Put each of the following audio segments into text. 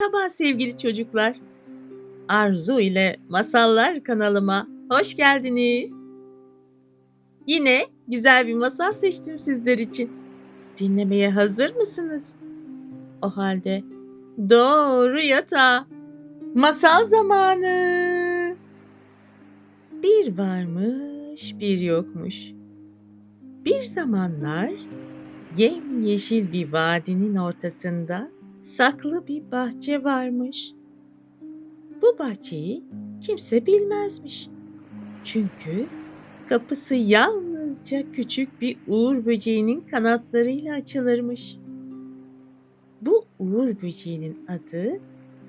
Merhaba sevgili çocuklar. Arzu ile Masallar kanalıma hoş geldiniz. Yine güzel bir masal seçtim sizler için. Dinlemeye hazır mısınız? O halde doğru yatağa. Masal zamanı. Bir varmış, bir yokmuş. Bir zamanlar yemyeşil bir vadinin ortasında saklı bir bahçe varmış. Bu bahçeyi kimse bilmezmiş. Çünkü kapısı yalnızca küçük bir uğur böceğinin kanatlarıyla açılırmış. Bu uğur böceğinin adı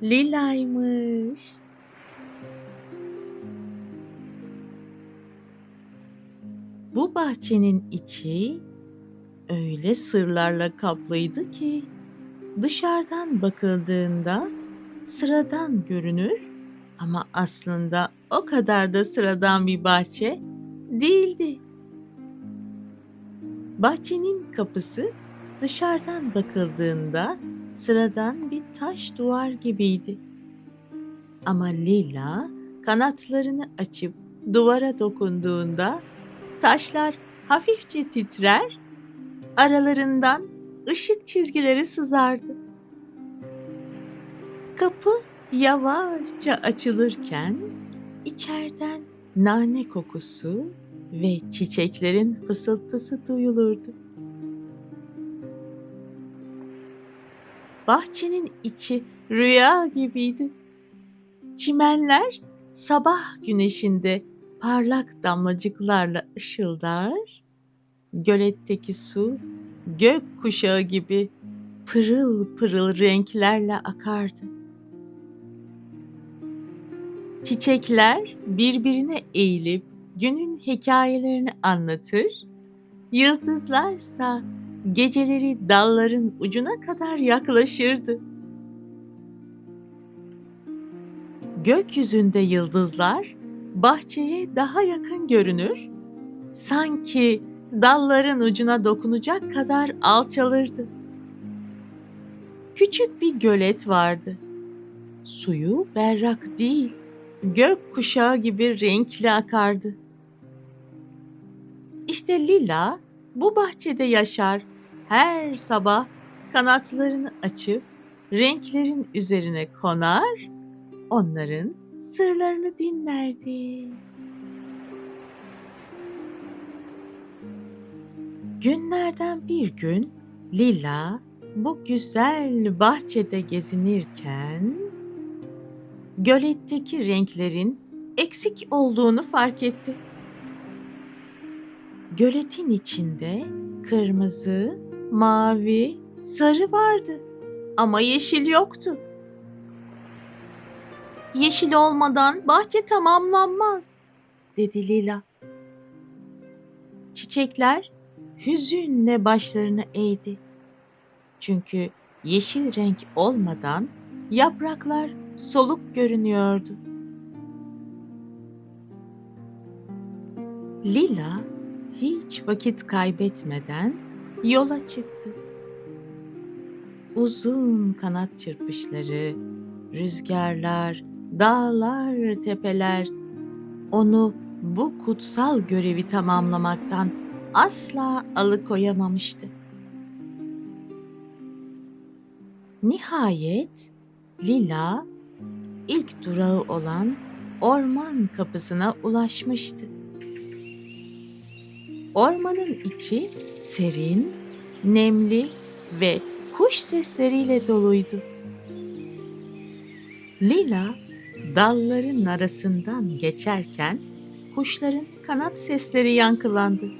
Lila'ymış. Bu bahçenin içi öyle sırlarla kaplıydı ki dışarıdan bakıldığında sıradan görünür ama aslında o kadar da sıradan bir bahçe değildi. Bahçenin kapısı dışarıdan bakıldığında sıradan bir taş duvar gibiydi. Ama Lila kanatlarını açıp duvara dokunduğunda taşlar hafifçe titrer, aralarından ışık çizgileri sızardı. Kapı yavaşça açılırken içeriden nane kokusu ve çiçeklerin fısıltısı duyulurdu. Bahçenin içi rüya gibiydi. Çimenler sabah güneşinde parlak damlacıklarla ışıldar, göletteki su gök kuşağı gibi pırıl pırıl renklerle akardı. Çiçekler birbirine eğilip günün hikayelerini anlatır, yıldızlarsa geceleri dalların ucuna kadar yaklaşırdı. Gökyüzünde yıldızlar bahçeye daha yakın görünür, sanki dalların ucuna dokunacak kadar alçalırdı. Küçük bir gölet vardı. Suyu berrak değil, gök kuşağı gibi renkli akardı. İşte Lila bu bahçede yaşar, her sabah kanatlarını açıp renklerin üzerine konar, onların sırlarını dinlerdi. Günlerden bir gün Lila bu güzel bahçede gezinirken göletteki renklerin eksik olduğunu fark etti. Göletin içinde kırmızı, mavi, sarı vardı ama yeşil yoktu. Yeşil olmadan bahçe tamamlanmaz, dedi Lila. Çiçekler hüzünle başlarını eğdi. Çünkü yeşil renk olmadan yapraklar soluk görünüyordu. Lila hiç vakit kaybetmeden yola çıktı. Uzun kanat çırpışları, rüzgarlar, dağlar, tepeler onu bu kutsal görevi tamamlamaktan asla alıkoyamamıştı. Nihayet Lila ilk durağı olan orman kapısına ulaşmıştı. Ormanın içi serin, nemli ve kuş sesleriyle doluydu. Lila dalların arasından geçerken kuşların kanat sesleri yankılandı.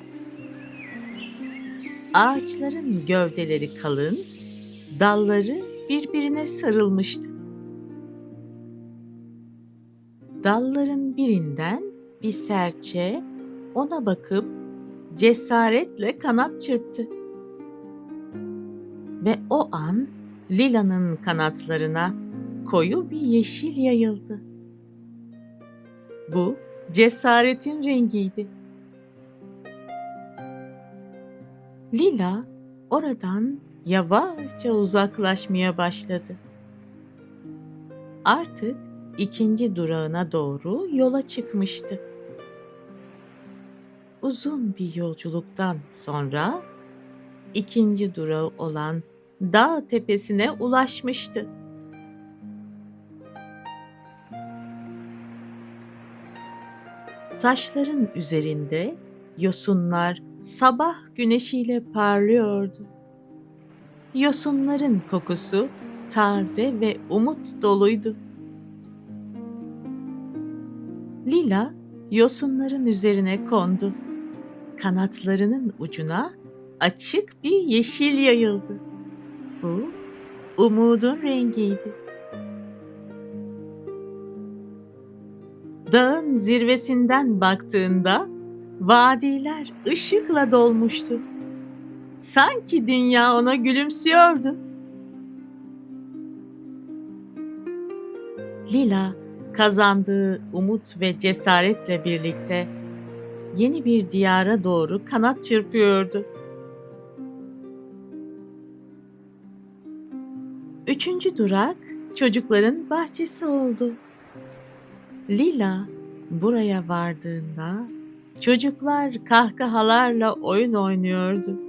Ağaçların gövdeleri kalın, dalları birbirine sarılmıştı. Dalların birinden bir serçe ona bakıp cesaretle kanat çırptı. Ve o an Lila'nın kanatlarına koyu bir yeşil yayıldı. Bu cesaretin rengiydi. Lila oradan yavaşça uzaklaşmaya başladı. artık ikinci durağına doğru yola çıkmıştı. Uzun bir yolculuktan sonra ikinci durağı olan dağ tepesine ulaşmıştı. Taşların üzerinde yosunlar sabah güneşiyle parlıyordu. Yosunların kokusu taze ve umut doluydu. Lila yosunların üzerine kondu. Kanatlarının ucuna açık bir yeşil yayıldı. Bu umudun rengiydi. Dağın zirvesinden baktığında vadiler ışıkla dolmuştu. Sanki dünya ona gülümsüyordu. Lila kazandığı umut ve cesaretle birlikte yeni bir diyara doğru kanat çırpıyordu. Üçüncü durak çocukların bahçesi oldu. Lila buraya vardığında çocuklar kahkahalarla oyun oynuyordu.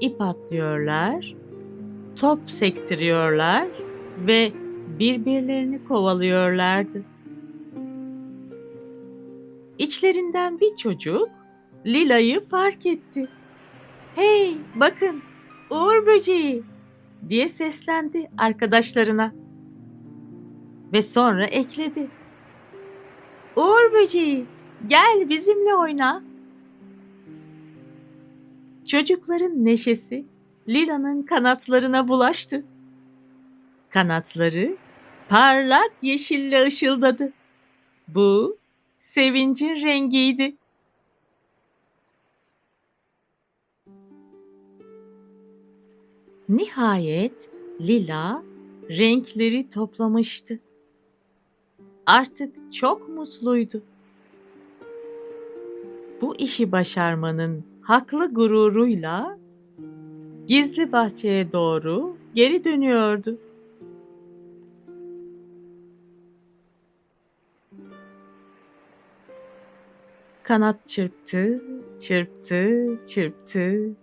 İp atlıyorlar, top sektiriyorlar ve birbirlerini kovalıyorlardı. İçlerinden bir çocuk Lila'yı fark etti. "Hey, bakın, Uğur böceği!" diye seslendi arkadaşlarına. Ve sonra ekledi. Uğur böceği, gel bizimle oyna. Çocukların neşesi Lila'nın kanatlarına bulaştı. Kanatları parlak yeşille ışıldadı. Bu sevincin rengiydi. Nihayet Lila renkleri toplamıştı. Artık çok mutluydu. Bu işi başarmanın haklı gururuyla gizli bahçeye doğru geri dönüyordu. Kanat çırptı, çırptı, çırptı.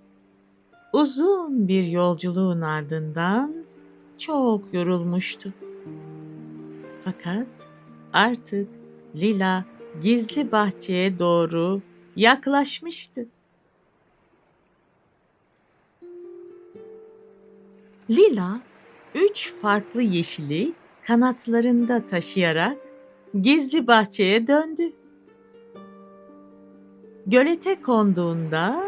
Uzun bir yolculuğun ardından çok yorulmuştu. Fakat artık Lila gizli bahçeye doğru yaklaşmıştı. Lila üç farklı yeşili kanatlarında taşıyarak gizli bahçeye döndü. Gölete konduğunda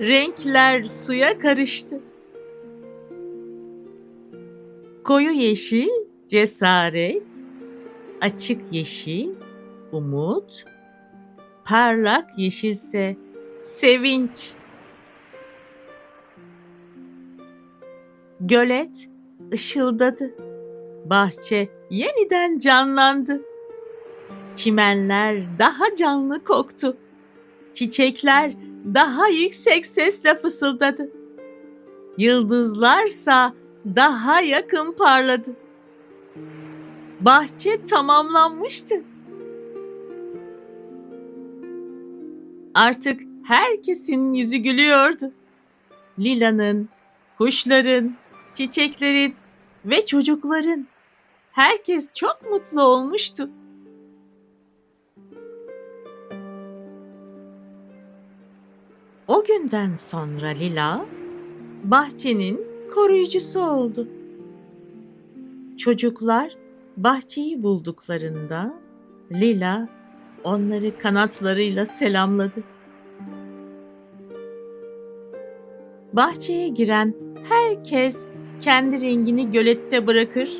renkler suya karıştı. Koyu yeşil cesaret, açık yeşil umut, parlak yeşilse sevinç. Gölet ışıldadı. Bahçe yeniden canlandı. Çimenler daha canlı koktu. Çiçekler daha yüksek sesle fısıldadı. Yıldızlarsa daha yakın parladı. Bahçe tamamlanmıştı. Artık herkesin yüzü gülüyordu. Lila'nın, kuşların, çiçeklerin ve çocukların. Herkes çok mutlu olmuştu. O günden sonra Lila bahçenin koruyucusu oldu. Çocuklar bahçeyi bulduklarında Lila onları kanatlarıyla selamladı. Bahçeye giren herkes kendi rengini gölette bırakır.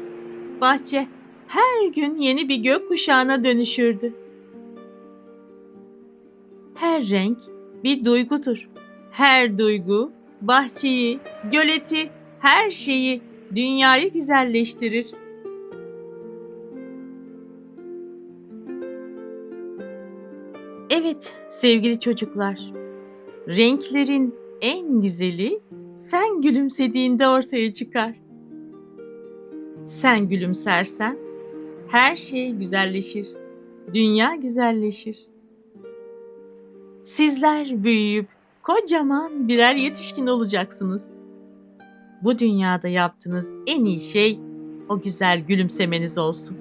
Bahçe her gün yeni bir gökkuşağına dönüşürdü. Her renk bir duygudur. Her duygu bahçeyi, göleti, her şeyi, dünyayı güzelleştirir. Evet sevgili çocuklar. Renklerin en güzeli sen gülümsediğinde ortaya çıkar. Sen gülümsersen her şey güzelleşir. Dünya güzelleşir. Sizler büyüyüp kocaman birer yetişkin olacaksınız. Bu dünyada yaptığınız en iyi şey o güzel gülümsemeniz olsun.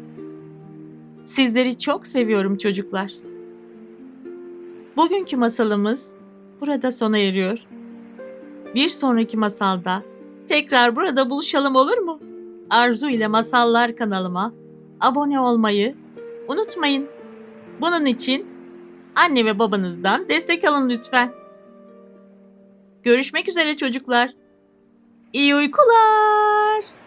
Sizleri çok seviyorum çocuklar. Bugünkü masalımız burada sona eriyor. Bir sonraki masalda tekrar burada buluşalım olur mu? Arzu ile Masallar kanalıma abone olmayı unutmayın. Bunun için anne ve babanızdan destek alın lütfen. Görüşmek üzere çocuklar. İyi uykular.